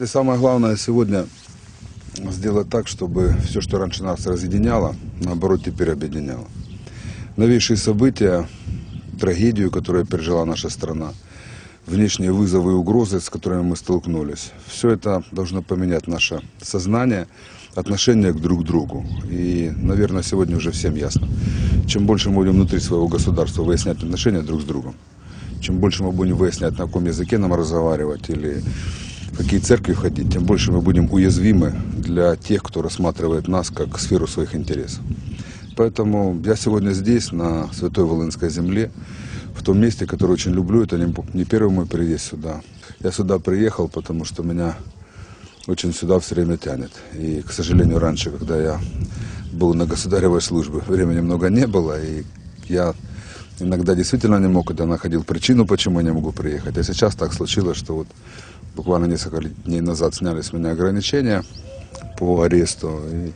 И самое главное сегодня сделать так, чтобы все, что раньше нас разъединяло, наоборот, теперь объединяло. Новейшие события, трагедию, которую пережила наша страна, внешние вызовы и угрозы, с которыми мы столкнулись, все это должно поменять наше сознание, отношение к друг другу. И, наверное, сегодня уже всем ясно. Чем больше мы будем внутри своего государства выяснять отношения друг с другом, чем больше мы будем выяснять, на каком языке нам разговаривать или в какие церкви ходить, тем больше мы будем уязвимы для тех, кто рассматривает нас как сферу своих интересов. Поэтому я сегодня здесь, на Святой Волынской земле, в том месте, которое очень люблю. Это не первый мой приезд сюда. Я сюда приехал, потому что меня очень сюда все время тянет. И, к сожалению, раньше, когда я был на государевой службе, времени много не было, и я иногда действительно не мог, когда находил причину, почему я не могу приехать. А сейчас так случилось, что вот буквально несколько дней назад сняли с меня ограничения по аресту. И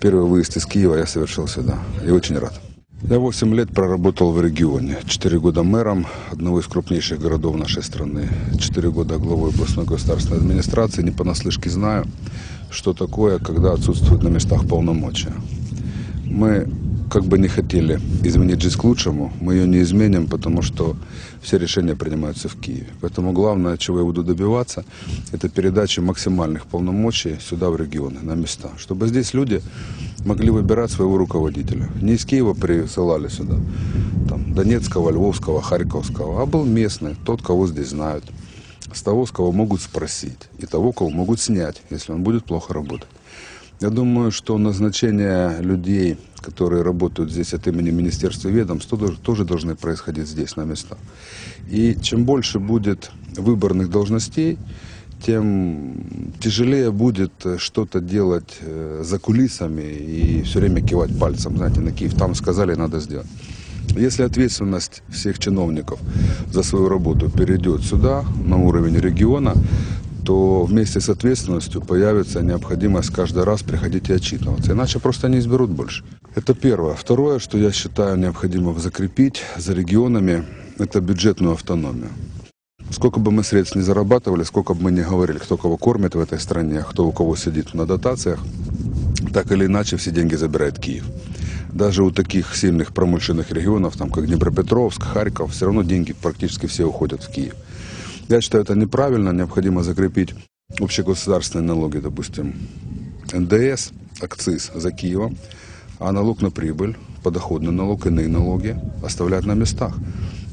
первый выезд из Киева я совершил сюда. И очень рад. Я 8 лет проработал в регионе. 4 года мэром одного из крупнейших городов нашей страны. 4 года главой областной государственной администрации. Не понаслышке знаю, что такое, когда отсутствуют на местах полномочия. Мы как бы не хотели изменить жизнь к лучшему, мы ее не изменим, потому что все решения принимаются в Киеве. Поэтому главное, чего я буду добиваться, это передачи максимальных полномочий сюда, в регионы, на места. Чтобы здесь люди могли выбирать своего руководителя. Не из Киева присылали сюда, там, Донецкого, Львовского, Харьковского, а был местный, тот, кого здесь знают. С того, с кого могут спросить, и того, кого могут снять, если он будет плохо работать. Я думаю, что назначение людей, которые работают здесь от имени Министерства ведомств, тоже, должны происходить здесь, на местах. И чем больше будет выборных должностей, тем тяжелее будет что-то делать э, за кулисами и все время кивать пальцем, знаете, на Киев. Там сказали, надо сделать. Если ответственность всех чиновников за свою работу перейдет сюда, на уровень региона, то вместе с ответственностью появится необходимость каждый раз приходить и отчитываться. Иначе просто не изберут больше. Это первое. Второе, что я считаю необходимо закрепить за регионами, это бюджетную автономию. Сколько бы мы средств не зарабатывали, сколько бы мы не говорили, кто кого кормит в этой стране, кто у кого сидит на дотациях, так или иначе все деньги забирает Киев. Даже у таких сильных промышленных регионов, там, как Днепропетровск, Харьков, все равно деньги практически все уходят в Киев. Я считаю, это неправильно. Необходимо закрепить общегосударственные налоги, допустим, НДС, акциз за Киевом, а налог на прибыль, подоходный налог, иные налоги оставлять на местах.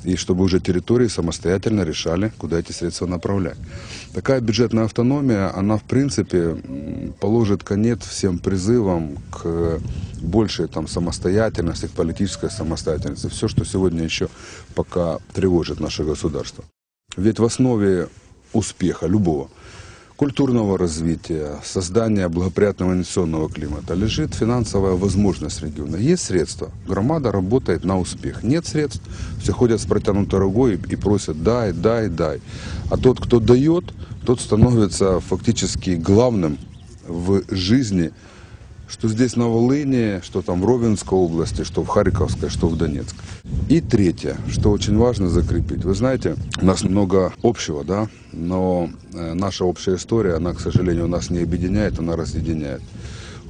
И чтобы уже территории самостоятельно решали, куда эти средства направлять. Такая бюджетная автономия, она в принципе положит конец всем призывам к большей там, самостоятельности, к политической самостоятельности. Все, что сегодня еще пока тревожит наше государство. Ведь в основе успеха любого культурного развития, создания благоприятного инвестиционного климата лежит финансовая возможность региона. Есть средства, громада работает на успех. Нет средств, все ходят с протянутой рукой и просят дай, дай, дай. А тот, кто дает, тот становится фактически главным в жизни что здесь на Волыне, что там в Ровенской области, что в Харьковской, что в Донецкой. И третье, что очень важно закрепить. Вы знаете, у нас много общего, да, но э, наша общая история, она, к сожалению, нас не объединяет, она разъединяет.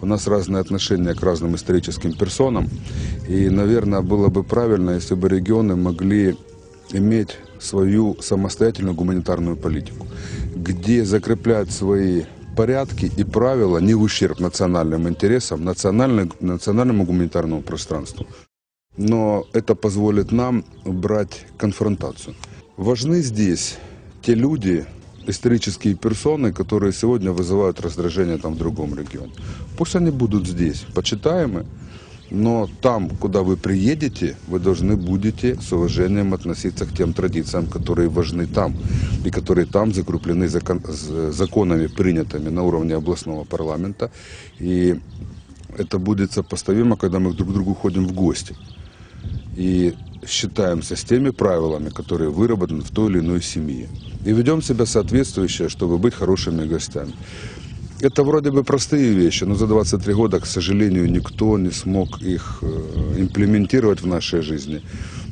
У нас разные отношения к разным историческим персонам. И, наверное, было бы правильно, если бы регионы могли иметь свою самостоятельную гуманитарную политику, где закреплять свои порядки и правила не в ущерб национальным интересам, национальному гуманитарному пространству. Но это позволит нам брать конфронтацию. Важны здесь те люди, исторические персоны, которые сегодня вызывают раздражение там в другом регионе. Пусть они будут здесь, почитаемы, но там, куда вы приедете, вы должны будете с уважением относиться к тем традициям, которые важны там, и которые там закреплены закон, законами, принятыми на уровне областного парламента. И это будет сопоставимо, когда мы друг к другу ходим в гости. И считаемся с теми правилами, которые выработаны в той или иной семье. И ведем себя соответствующе, чтобы быть хорошими гостями. Это вроде бы простые вещи, но за 23 года, к сожалению, никто не смог их э, имплементировать в нашей жизни.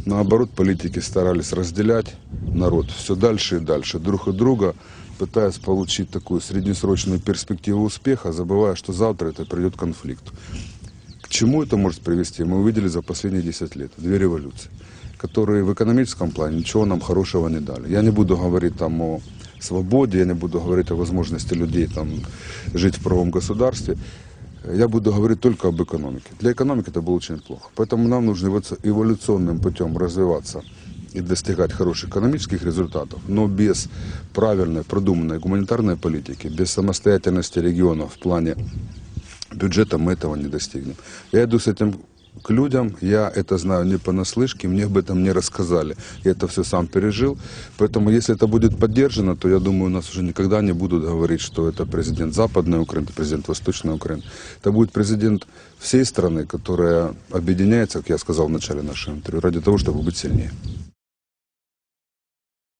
Наоборот, политики старались разделять народ все дальше и дальше, друг от друга пытаясь получить такую среднесрочную перспективу успеха, забывая, что завтра это придет конфликту. К чему это может привести, мы увидели за последние 10 лет. Две революции, которые в экономическом плане ничего нам хорошего не дали. Я не буду говорить там о свободе, я не буду говорить о возможности людей там, жить в правом государстве. Я буду говорить только об экономике. Для экономики это было очень плохо. Поэтому нам нужно эволю- эволюционным путем развиваться и достигать хороших экономических результатов, но без правильной, продуманной гуманитарной политики, без самостоятельности регионов в плане бюджета мы этого не достигнем. Я иду с этим к людям, я это знаю не понаслышке, мне об этом не рассказали. Я это все сам пережил. Поэтому, если это будет поддержано, то я думаю, у нас уже никогда не будут говорить, что это президент Западной Украины, президент Восточной Украины. Это будет президент всей страны, которая объединяется, как я сказал в начале нашего интервью, ради того, чтобы быть сильнее.